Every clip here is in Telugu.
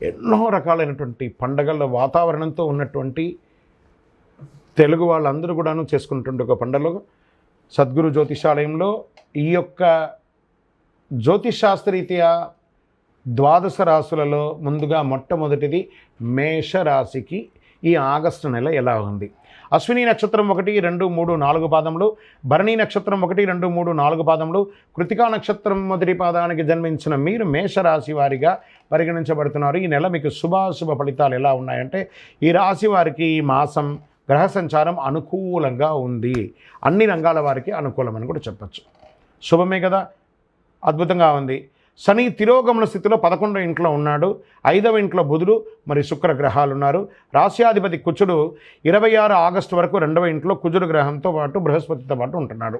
ఎన్నో రకాలైనటువంటి పండగల వాతావరణంతో ఉన్నటువంటి తెలుగు వాళ్ళందరూ కూడాను చేసుకున్నటువంటి ఒక పండుగ సద్గురు జ్యోతిషాలయంలో ఈ యొక్క జ్యోతిషాస్త్రరీత్యా ద్వాదశ రాశులలో ముందుగా మొట్టమొదటిది మేషరాశికి ఈ ఆగస్టు నెల ఎలా ఉంది? అశ్విని నక్షత్రం ఒకటి రెండు మూడు నాలుగు పాదములు భరణి నక్షత్రం ఒకటి రెండు మూడు నాలుగు పాదములు కృతికా నక్షత్రం మొదటి పాదానికి జన్మించిన మీరు మేషరాశి వారిగా పరిగణించబడుతున్నారు. ఈ నెల మీకు శుభాశుభ ఫలితాలు ఎలా ఉన్నాయంటే ఈ రాశి వారికి ఈ మాసం గ్రహ సంచారం అనుకూలంగా ఉంది. అన్ని రంగాల వారికి అనుకూలమని కూడా చెప్పచ్చు. శుభమే కదా? అద్భుతంగా ఉంది. శని తిరోగమన స్థితిలో పదకొండవ ఇంట్లో ఉన్నాడు. ఐదవ ఇంట్లో బుధుడు మరి శుక్ర గ్రహాలు ఉన్నారు రాశ్యాధిపతి కుచుడు ఇరవై ఆరు ఆగస్టు వరకు రెండవ ఇంట్లో కుజుడు గ్రహంతో పాటు బృహస్పతితో పాటు ఉంటున్నాడు.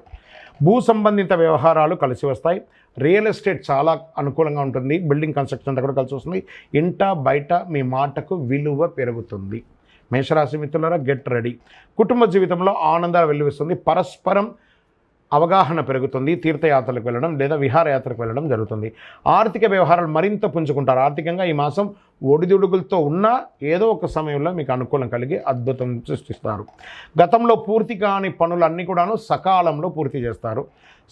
భూ సంబంధిత వ్యవహారాలు కలిసి వస్తాయి. రియల్ ఎస్టేట్ చాలా అనుకూలంగా ఉంటుంది. బిల్డింగ్ కన్స్ట్రక్షన్ అంతా కూడా కలిసి వస్తుంది. ఇంట బయట మీ మాటకు విలువ పెరుగుతుంది. మేషరాశి మిత్రులారా గెట్ రెడీ. కుటుంబ జీవితంలో ఆనందాలు వెల్లువిస్తుంది. పరస్పరం అవగాహన పెరుగుతుంది తీర్థయాత్రలకు వెళ్ళడం లేదా విహారయాత్రకు వెళ్ళడం జరుగుతుంది. ఆర్థిక వ్యవహారాలు మరింత పుంజుకుంటారు. ఆర్థికంగా ఈ మాసం ఒడిదుడుగులతో ఉన్నా ఏదో ఒక సమయంలో మీకు అనుకూలం కలిగి అద్భుతం సృష్టిస్తారు. గతంలో పూర్తి కాని పనులన్నీ కూడాను సకాలంలో పూర్తి చేస్తారు.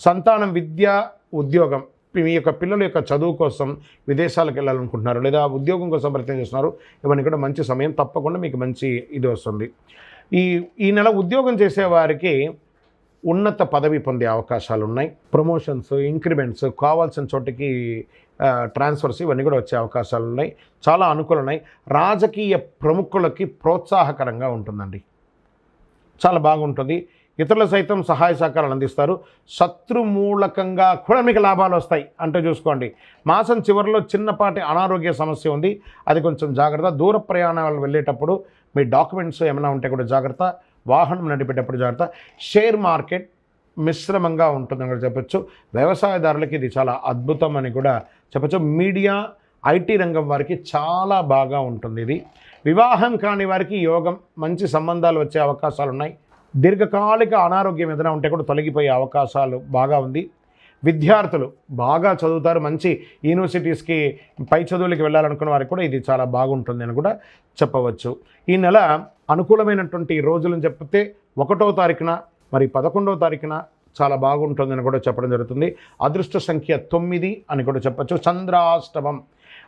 సంతానం విద్య ఉద్యోగం మీ యొక్క పిల్లల యొక్క చదువు కోసం విదేశాలకు వెళ్ళాలనుకుంటున్నారు లేదా ఉద్యోగం కోసం ప్రయత్నం చేస్తున్నారు. ఇవన్నీ కూడా మంచి సమయం. తప్పకుండా మీకు మంచి ఇది వస్తుంది. ఈ ఈ నెల ఉద్యోగం చేసేవారికి ఉన్నత పదవి పొందే అవకాశాలు ఉన్నాయి ప్రమోషన్స్ ఇంక్రిమెంట్స్ కావాల్సిన చోటికి ట్రాన్స్ఫర్స్ ఇవన్నీ కూడా వచ్చే అవకాశాలు ఉన్నాయి చాలా అనుకూలం ఉన్నాయి రాజకీయ ప్రముఖులకి ప్రోత్సాహకరంగా ఉంటుందండి. చాలా బాగుంటుంది. ఇతరుల సైతం సహాయ సహకారాలు అందిస్తారు. శత్రుమూలకంగా కూడా మీకు లాభాలు వస్తాయి అంటే చూసుకోండి. మాసం చివరిలో చిన్నపాటి అనారోగ్య సమస్య ఉంది. అది కొంచెం జాగ్రత్త. దూర ప్రయాణాలు వెళ్ళేటప్పుడు మీ డాక్యుమెంట్స్ ఏమైనా ఉంటే కూడా జాగ్రత్త. వాహనం నడిపేటప్పుడు జాగ్రత్త. షేర్ మార్కెట్ మిశ్రమంగా ఉంటుందని కూడా చెప్పచ్చు. వ్యవసాయదారులకి ఇది చాలా అద్భుతం అని కూడా చెప్పచ్చు. మీడియా ఐటీ రంగం వారికి చాలా బాగా ఉంటుంది ఇది. వివాహం కాని వారికి యోగం మంచి సంబంధాలు వచ్చే అవకాశాలు ఉన్నాయి దీర్ఘకాలిక అనారోగ్యం ఏదైనా ఉంటే కూడా తొలగిపోయే అవకాశాలు బాగా ఉంది. విద్యార్థులు బాగా చదువుతారు మంచి యూనివర్సిటీస్కి పై చదువులకి వెళ్ళాలనుకున్న వారికి కూడా ఇది చాలా బాగుంటుంది అని కూడా చెప్పవచ్చు. ఈ నెల అనుకూలమైనటువంటి రోజులను చెప్తే ఒకటో తారీఖున మరి పదకొండవ తారీఖున చాలా బాగుంటుందని కూడా చెప్పడం జరుగుతుంది. అదృష్ట సంఖ్య తొమ్మిది అని కూడా చెప్పచ్చు. చంద్రాష్టమం.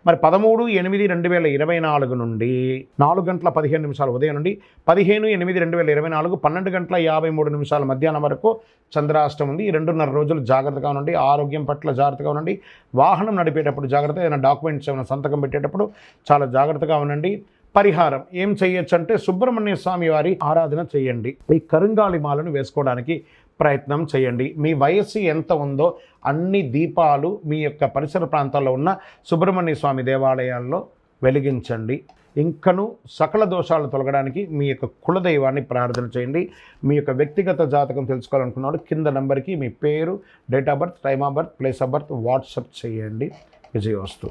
మరి పదమూడు ఎనిమిది రెండు వేల ఇరవై నాలుగు నుండి నాలుగు గంటల పదిహేను నిమిషాలు ఉదయం నుండి పదిహేను ఎనిమిది రెండు వేల ఇరవై నాలుగు పన్నెండు గంటల యాభై మూడు నిమిషాల మధ్యాహ్నం వరకు చంద్రాష్టం ఉంది. ఈ రెండున్నర రోజులు జాగ్రత్తగా ఉండండి. ఆరోగ్యం పట్ల జాగ్రత్తగా ఉండండి. వాహనం నడిపేటప్పుడు జాగ్రత్త ఏదైనా డాక్యుమెంట్స్ ఏమైనా సంతకం పెట్టేటప్పుడు చాలా జాగ్రత్తగా ఉండండి. పరిహారం. ఏం చేయొచ్చు అంటే సుబ్రహ్మణ్య స్వామి వారి ఆరాధన చేయండి. ఈ కరుంగాళి మాలను వేసుకోవడానికి ప్రయత్నం చేయండి. మీ వయస్సు ఎంత ఉందో అన్ని దీపాలు మీ యొక్క పరిసర ప్రాంతాల్లో ఉన్న సుబ్రహ్మణ్య స్వామి దేవాలయాల్లో వెలిగించండి. ఇంకను సకల దోషాలు తొలగడానికి మీ యొక్క కులదైవాన్ని ప్రార్థన చేయండి. మీ యొక్క వ్యక్తిగత జాతకం తెలుసుకోవాలనుకున్నాడు కింద నెంబర్కి మీ పేరు date of birth time of birth place of birth WhatsApp చేయండి. విజయవస్తు.